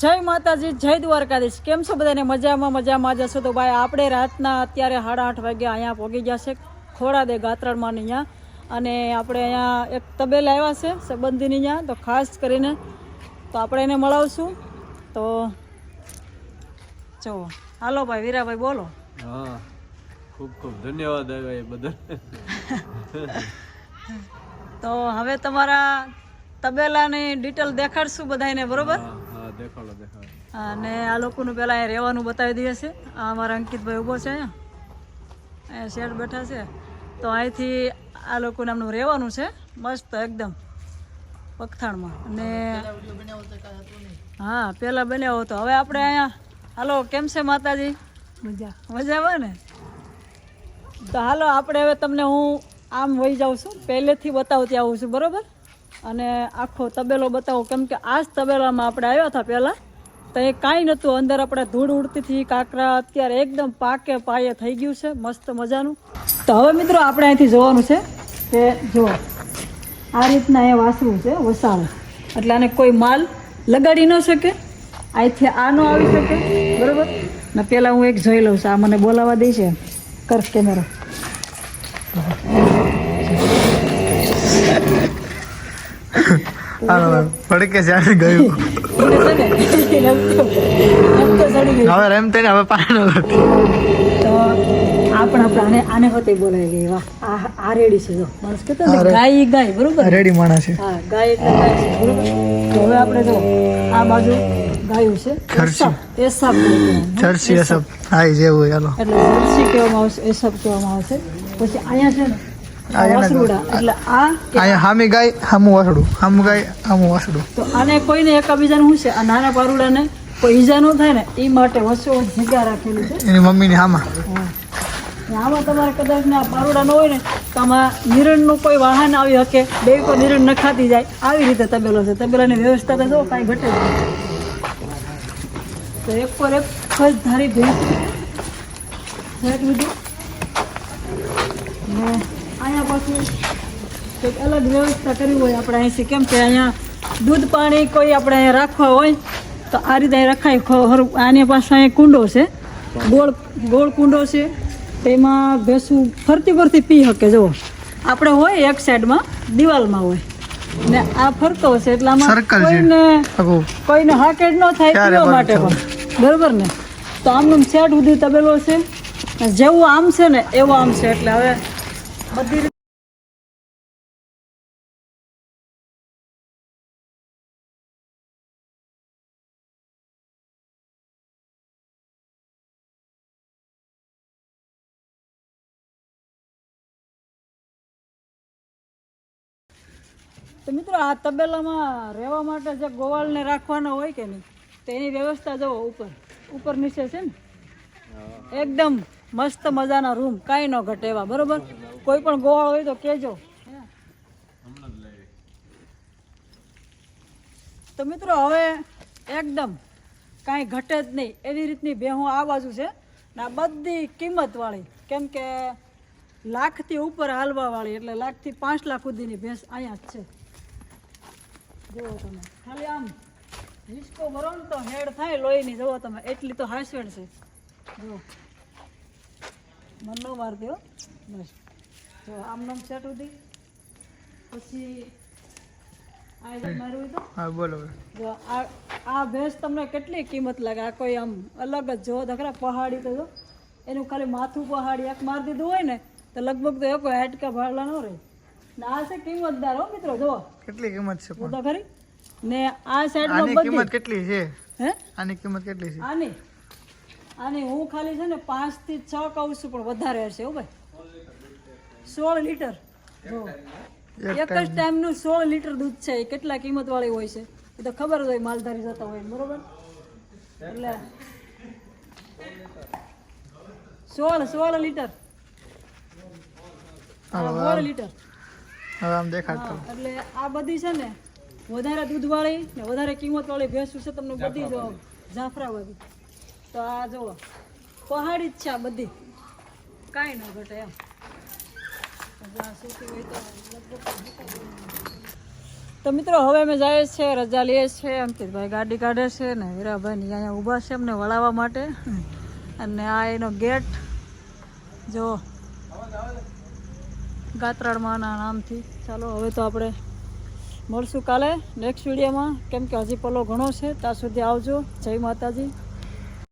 જય માતાજી જય દ્વારકાધીશ. કેમ છો બધાને? મજામાં મજામાં જશો તો ભાઈ આપણે રાતના અત્યારે સાડા આઠ વાગ્યા અહીંયા પહોંચી ગયા છે ખોડા ગાત્રણમાં અહીંયા. અને આપણે અહીંયા એક તબેલા આવ્યા છે સંબંધીની અહીંયા તો ખાસ કરીને તો આપણે એને મળાવશું. તો જો હાલો ભાઈ વીરાભાઈ બોલો. હા ખૂબ ખૂબ ધન્યવાદ આવ્યા એ બધા તો હવે તમારા તબેલાની ડિટેલ દેખાડશું બધાને બરોબર? અને આ લોકોનું પહેલાં અહીંયા રહેવાનું બતાવી દઈએ છે. આ અમારા અંકિતભાઈ ઊભો છે અહીંયા. અહીંયા શેઠ બેઠા છે. તો અહીંથી આ લોકોને નામનું રહેવાનું છે. મસ્ત એકદમ પગથાણમાં. અને હા પહેલાં બન્યા હતો. હવે આપણે અહીંયા હાલો કેમ છે માતાજી? મજા. મજામાં ને? તો હાલો આપણે હવે તમને હું આમ વહી જાઉં છું. પહેલેથી બતાવતી આવું છું બરોબર? અને આખો તબેલો બતાવો. કેમ કે આ જ તબેલામાં આપણે આવ્યા હતા પહેલાં. તો એ કાંઈ નહોતું. અંદર આપણે ધૂળ ઉડતી હતી કાંકરા અત્યારે એકદમ પાકે પાયે થઈ ગયું છે. મસ્ત મજાનું. તો હવે મિત્રો આપણે અહીંથી જોવાનું છે કે જો, આ રીતના એ વાસવું છે વસાવે એટલે આને કોઈ માલ લગાડી ન શકે. અહીંથી આ ન આવી શકે. બરાબર? ને પહેલાં હું એક જોઈ લઉં છું. આ મને બોલાવા દે છે. કર કેમેરો. હાલો ફડકે ચાલી ગયું. હવે રેમ તેને હવે પાણી તો આપણે આને આને હોતે બોલાય ગઈ. વાહ આ રેડી છે જો. માણસ કહેતો ગાય ગાય બરોબર? રેડી માણસ છે. હા ગાય એટલે ગાય છે બરોબર? તો હવે આપણે જો આ બાજુ ગાયું છે. જર્સી. એસાબ એસાબ. જર્સી એ સબ હા જેવું ચાલો એટલે જર્સી કહેવામાં આવશે એસાબ કહેવામાં આવશે. પછી અહીંયા છે ને એના એટલે આ અહીંયા હામી ગાય હામું વાસડું હામું ગાય હામું વાસડું તો આને કોઈને એકાબીજાનું શું છે? આ નાના પારુડાને કોઈ ઈજા ન થાય ને એ માટે વસો જગ્યા રાખેલી છે. એની મમ્મીની હામાં. આમાં તમારે કદાચ ને હોય ને તો આમાં નિરણનું કોઈ વાહન આવી શકે. બે કોઈ નિરણ નખાતી જાય. આવી રીતે તબેલો છે. તબેલાની વ્યવસ્થા તો કાંઈ ઘટે જ તો એક પર એક ખજ ધારી ભેટ લીધી ને કંઈક અલગ વ્યવસ્થા કરવી હોય આપણે અહીંથી કેમ કે અહીંયા દૂધ પાણી કોઈ આપણે અહીંયા રાખવા હોય તો આ રીતે અહીં રખાય. આની પાસે અહીંયા કુંડો છે. ગોળ ગોળ કુંડો છે. તેમાં ભેંસું ફરતી ફરતી પી શકે જો આપણે હોય એક સાઈડમાં દિવાલમાં હોય. ને આ ફરતો હશે એટલે આમાં કોઈને કોઈને હાકેડ ન થાય પીવા માટે પણ. બરોબર ને? તો આમનું સેટ સુધી તબેલો છે. જેવું આમ છે ને એવું આમ છે. એટલે હવે બધી તો મિત્રો, આ તબેલામાં રહેવા માટે જે ગોવાળને રાખવાના હોય કે નહીં, તો એની વ્યવસ્થા જુઓ ઉપર. ઉપર નીચે છે ને? એકદમ મસ્ત મજાના રૂમ, કાંઈ ન ઘટે એવા, બરોબર? કોઈ પણ ગોવાળ હોય તો કહેજો. તો મિત્રો, હવે એકદમ કાંઈ ઘટે જ નહીં, એવી રીતની ભેહું આ બાજુ છે. ને આ બધી કિંમતવાળી, કેમ કે લાખથી ઉપર હાલવાવાળી, એટલે લાખથી પાંચ લાખ સુધીની ભેંસ અહીંયા જ છે. જુઓ તમે. ખાલી આમ હિસકો ભરો ને તો હેડ થાય લોહીની. જુઓ તમે એટલી તો હાસવેડ છે. જુઓ. મનનો ન દો બસ. જો આમ નામ સેટ સુધી પછી આ મારું હા બોલો જો આ આ ભેંસ તમને કેટલી કિંમત લાગે? આ કોઈ આમ અલગ જ જો દખરા પહાડી તો જો. એનું ખાલી માથું પહાડી. એક મારી દીધું હોય ને તો લગભગ તો એ કોઈ હાડકા ભાડલા ન રહે. ને છે કિંમતદાર હો મિત્રો જો કેટલી કિંમત છે તો ખરી? ને આ સાઈડમાં બધી કિંમત કેટલી છે? હે? આની કિંમત કેટલી છે? આની. આની હું ખાલી છે ને પાંચથી છ કહું છું પણ વધારે હશે હો ભાઈ. સોળ લીટર. જો એક જ ટાઈમનું સોળ લીટર દૂધ છે એ કેટલા કિંમત વાળી હોય છે? એ તો ખબર જ હોય માલધારી જતા હોય બરોબર? એટલે સોળ સોળ લીટર. સોળ લીટર. હવે આમ દેખાડતો. એટલે આ બધી છે ને વધારે દૂધ વાળી ને વધારે કિંમત વાળી ભેંસું છે તમને બધી જો જાફરાબાદી તો આ જુઓ પહાડી જ છે આ બધી. કાંઈ ન ઘટે એમ. જ્યાં સૂકી હોય તો તો મિત્રો હવે અમે જઈએ છીએ રજા લઈએ છીએ અંકિતભાઈ ગાડી કાઢે છે ને હીરાભાઈ ની અહીંયા ઊભા છે અમને વળાવવા માટે. અને આ એનો ગેટ જો ગાત્રાળમાના નામથી. ચાલો, હવે તો આપણે મળશું કાલે. નેક્સ્ટ વિડીયોમાં. કેમ કે હજી પલો ઘણો છે, ત્યાં સુધી આવજો. જય માતાજી.